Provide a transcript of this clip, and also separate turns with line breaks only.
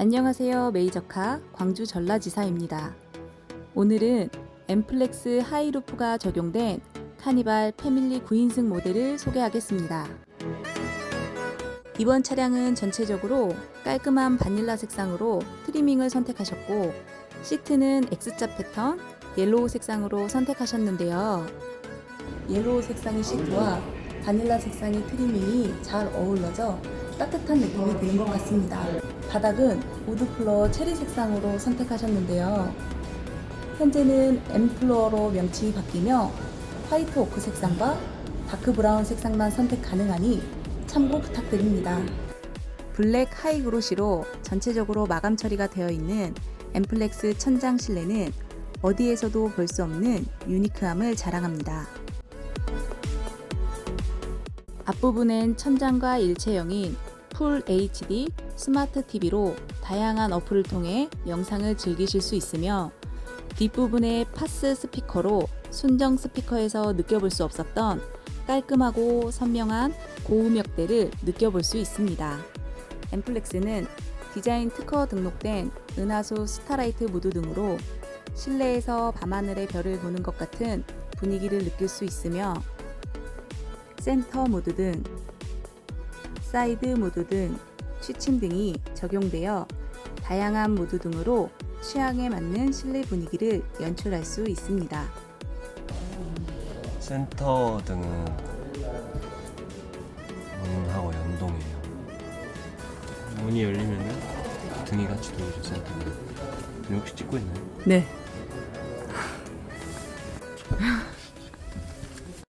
안녕하세요. 메이저카 광주 전라지사입니다. 오늘은 엠플렉스 하이루프가 적용된 카니발 패밀리 9인승 모델을 소개하겠습니다. 이번 차량은 전체적으로 깔끔한 바닐라 색상으로 트리밍을 선택하셨고 시트는 X자 패턴 옐로우 색상으로 선택하셨는데요. 옐로우 색상의 시트와 바닐라 색상의 트리밍이 잘 어울러져 따뜻한 느낌이 드는 것 같습니다. 바닥은 우드 플로어 체리 색상으로 선택하셨는데요. 현재는 M 플로어로 명칭이 바뀌며 화이트 오크 색상과 다크 브라운 색상만 선택 가능하니 참고 부탁드립니다. 블랙 하이 그로시로 전체적으로 마감 처리가 되어 있는 엠플렉스 천장 실내는 어디에서도 볼 수 없는 유니크함을 자랑합니다. 앞부분엔 천장과 일체형인 풀 HD 스마트 TV로 다양한 어플을 통해 영상을 즐기실 수 있으며 뒷부분에 파스 스피커로 순정 스피커에서 느껴볼 수 없었던 깔끔하고 선명한 고음역대를 느껴볼 수 있습니다. 엠플렉스는 디자인 특허 등록된 은하수 스타라이트 무드 등으로 실내에서 밤하늘의 별을 보는 것 같은 분위기를 느낄 수 있으며 센터 모드 등, 사이드 모드 등, 취침 등이 적용되어 다양한 모드 등으로 취향에 맞는 실내 분위기를 연출할 수 있습니다.
센터 등은 문하고 연동해요. 문이 열리면 등이 같이 돌죠 센터 등. 네, 혹시 찍고 있나요?
네.